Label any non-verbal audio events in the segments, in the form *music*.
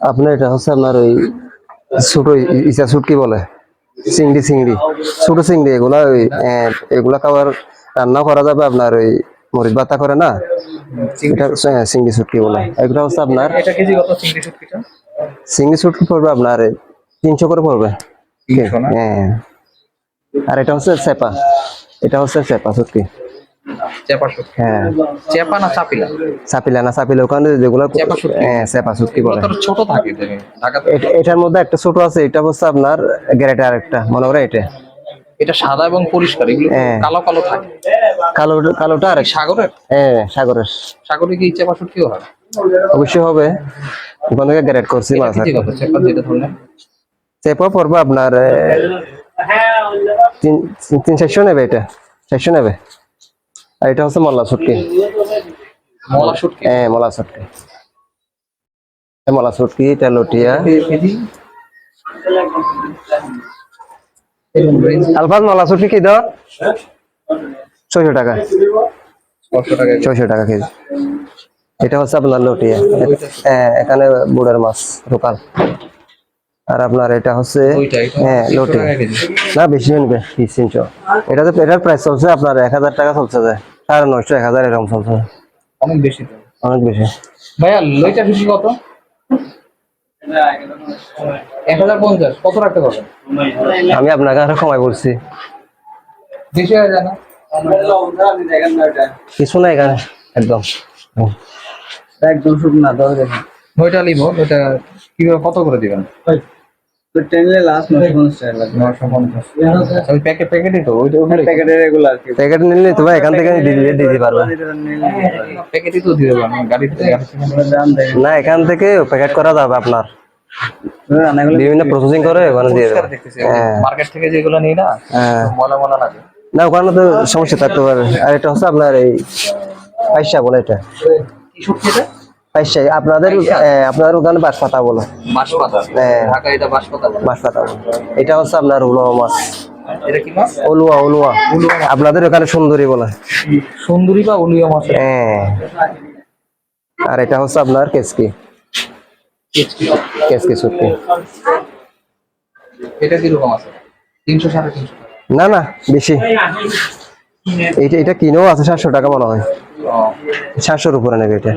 আপনার এটা হচ্ছে আপনার ওই ছোট ই- ইচা শুটকি বলে চিংড়ি চিংড়ি। ছোট চিংড়ি এগুলা ওই এগুলা খাবার রান্না করা যাবে আপনার ওই মরিচ বাতা করে না? হ্যাঁ, চিংড়ি শুটকি বলে। এগুলা হচ্ছে আপনার চিংড়ি শুটকি পড়বে আপনার তিনশো করে পড়বে। হ্যাঁ। আর এটা হচ্ছে চেপা এটা হচ্ছে চেপা শুটকি চেপা শুটকি হ্যাঁ। চেপা না চাপিলা চাপিলা না চাপিলা ওখানে যেগুলো হ্যাঁ চেপা শুটকি বলে ছোট থাকে দেখে ঢাকাতে? এট- এটার মধ্যে একটা ছোট আছে এটা হচ্ছে আপনার গ্যারেটে আরেকটা মনে করে এটা। এটা সাদা এবং পরিষ্কার এগুলো হ্যাঁ। কালো কালো থাকে। কালো কালোটা আরেক সাগরের? হ্যাঁ সাগরের। সাগরে কি চেপা শুটকিও হয়? অবশ্যই হবে। ওখান থেকে গ্যারেট করছি মাছ চেপা পড়বে আপনার তিন তিন চারশো নেবে এটা। চারশো নেবে? আর এটা হচ্ছে মল্লা শুটকি মলা শুটকি হ্যাঁ মলা শুটকি এ মলা শুটকি এটা লটিয়া। আলফাজ মলা শুটকি কি দাও? ছয়শো টাকা। ছয়শো টাকা। কেজি। এটা হচ্ছে আপনার লটিয়া। হ্যাঁ এখানে বুড়ের মাছ লোকাল আর আপনার এটা হচ্ছে হ্যাঁ 300 লটি না বেশি নিবে তিনশো। এটা তো এটার প্রাইস চলছে আপনার এক হাজার টাকা চলছে সাড়ে নয়শো এক হাজার এরকম চলছে। অনেক বেশি অনেক বেশি। ভাইয়া লইটা কেজি কত? এক হাজার পঞ্চাশ কত রাখতে পারবেন? আমি আপনাকে আরও কমাই বলছি। বেশি হয়ে যায় না? কিছু না এখানে একদম। একদম শুকনা দশ ওইটা নিব ওইটা কীভাবে কত করে দিবেন? তো লাস্ট নশো পঞ্চাশ টাকা লাগবে। নশো পঞ্চাশ। ওই প্যাকেট প্যাকেটই তো ওইটা ওগুলো প্যাকেটের রেগুলার কি প্যাকেট নিলে তো ভাই এখান থেকে দিয়ে দিতে দিতে পারবে। প্যাকেটই তো দিয়ে দেবো গাড়িতে গাড়ি থেকে *laughs* দাম দেখেন না এখান থেকে প্যাকেট করা যাবে আপনার। বিভিন্ন প্রসেসিং করে ওখানে দিয়ে দেবে। হ্যাঁ। মার্কেট থেকে যেগুলো নিই না হ্যাঁ। লাগে। না ওখানে তো সমস্যা থাকতে পারে। আর এটা হচ্ছে আপনার এই পাইসা বলে এটা। কি শুটকি এটা? আপনাদের আপনাদের ওখানে বাঁশপাতা বলে। বাঁশপাতা? হ্যাঁ। ঢাকা এটা বাঁশপাতা বলে। বাঁশপাতা বলে। এটা হচ্ছে আপনার উলুয়া মাছ। এটা কি মাছ? অলুয়া অলুয়া আপনাদের ওখানে সুন্দরী বলে। সুন্দরী বা উলিয়া মাছ? হ্যাঁ আর এটা হচ্ছে আপনার কেসকি কেসকি শুটকি এটা কীরকম আছে? তিনশো সাড়ে তিনশো না না বেশি। এইটা এটা কিনেও আছে সাতশো টাকা মনে হয়। ও, সাতশোর উপরে নেবে এটা।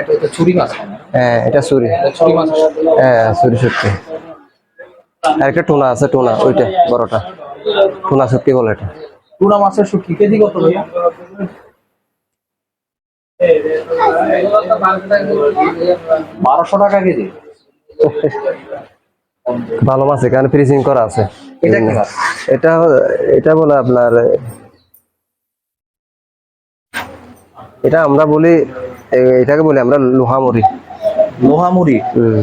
এটা মাছ হ্যাঁ এটা চুরি এটা মাছ হ্যাঁ চুরি আর একটা টুনা আছে টুনা ওইটা বড়টা। টুনা শুটকি বলে এটা। টুনা মাছের শুটকি। কেজি কত ভাইয়া বারোশো টাকা কেজি। ভালো মাছ এখানে ফ্রিজিং করা আছে। এটা এটা বলে আপনার এটা আমরা বলি এটাকে বলি আমরা লোহামুড়ি। হুম।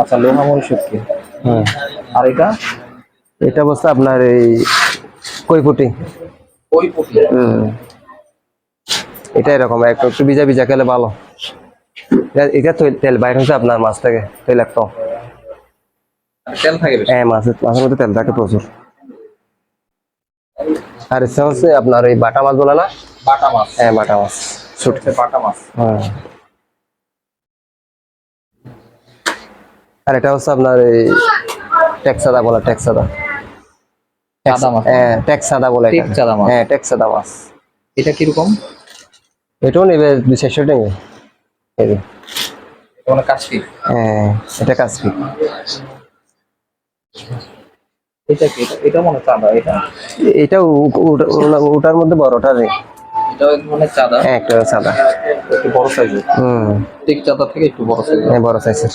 আচ্ছা লোহামুড়ি শুটকি। হ্যাঁ আর এটা? এটা বলছে আপনার এই কৈপুটি ওই পুঁটি হুম। এটা এরকম একটু একটু ভিজা ভিজা খেলে ভালো। এটা- তেল- বাইর হচ্ছে আপনার মাছ থেকে তেল একটু তেল থাকে হ্যাঁ মাছের মাছের মধ্যে তেল থাকে প্রচুর। আর এটা হচ্ছে আপনার এই বাটা মাছ বলে না? বাটা মাছ। হ্যাঁ বাটা মাছ। শুটছে বাটা মাছ। হ্যাঁ। আর এটা হচ্ছে আপনার এই টেক্সাদা বলে টেক্সাদা। সাদা মাছ। হ্যাঁ টেক্সাদা বলে এটা। টেকচাঁদা মাছ। হ্যাঁ টেক্সাদা মাছ। এটা কীরকম? এটাও নেবে টাকা এই মানে হ্যাঁ এটা কাশ্মীর। এটা কি? এটা- এটা? মনে চাঁদা এটা ওটার মধ্যে বড়টা রে চাঁদা। হ্যাঁ একটা সাদা একটু বড় সাইজের। হুম। টিক চাঁদা থেকে একটু বড় সাইজের। হ্যাঁ বড় সাইজের।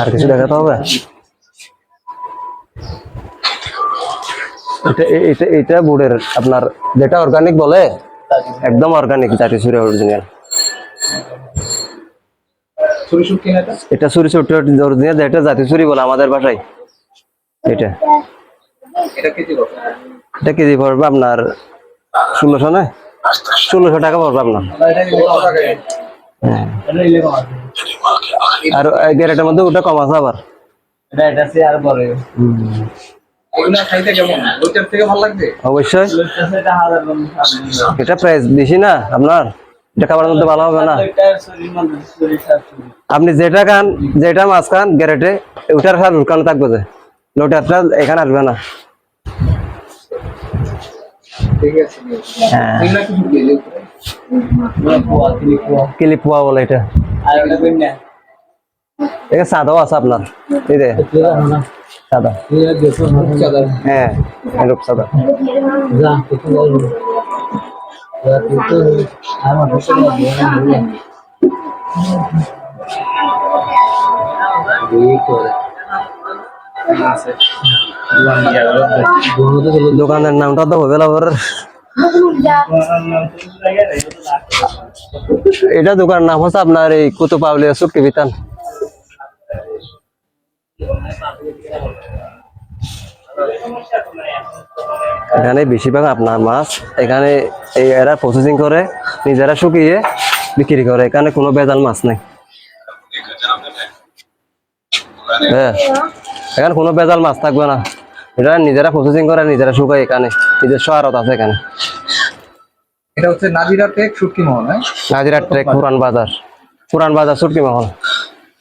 আর কিছু দেখাতে হবে? এটা এটা এটা বোর্ডের আপনার যেটা অর্গানিক বলে একদম অর্গানিক জাতি সুরে অরিজিনাল এটা? সুরি ছোট অরিজিনাল যেটা জাতি সুরি বলে আমাদের ভাষায়। এটা। এটা কেজি পড়বে আপনার ষোলোশো না? ষোলোশো টাকা পড়বে আপনার? হ্যাঁ। আর গ্যারেটের মধ্যে ওটা কম আছে আবার। অবশ্যই। এটা প্রাইস বেশি না আপনার। এটা মধ্যে ভালো হবে না। আপনি যেটা খান যেটা মাছ খান গ্যারেটে ওটার খান দোকানে থাকবে যে। লোটারটা এখানে আসবে না ঠিক আছে হ্যাঁ এগুলো কি ঢুকবে এর উপরে? পোয়া তিনি পোয়া কিলি পোয়া বলে এটা। আর ওটা কই না? এটা সাদাও আছে আপনার। এই যে সাদা। হ্যাঁ এরূপ সাদা। যা দোকানের নামটা তো হবে এটা দোকানের নাম হচ্ছে আপনার এই কুতু পাউলিয়া সুটকি বিতান। এখানে বেশিরভাগ আপনার মাছ, এখানে এই এরা প্রসেসিং করে, নিজেরা শুকিয়ে বিক্রি করে, এখানে কোনো বেজাল মাছ নেই। হ্যাঁ এখানে কোনো বেজাল মাছ থাকবে না। এটা নিজেরা প্রসেসিং করে নিজেরা শুকায় এখানে। নিজের আড়ত আছে এখানে। এটা হচ্ছে নাজিরা ট্রেক শুটকি মহল হ্যাঁ? নাজিরা ট্রেক পুরান বাজার। পুরান বাজার সুটকি মহল।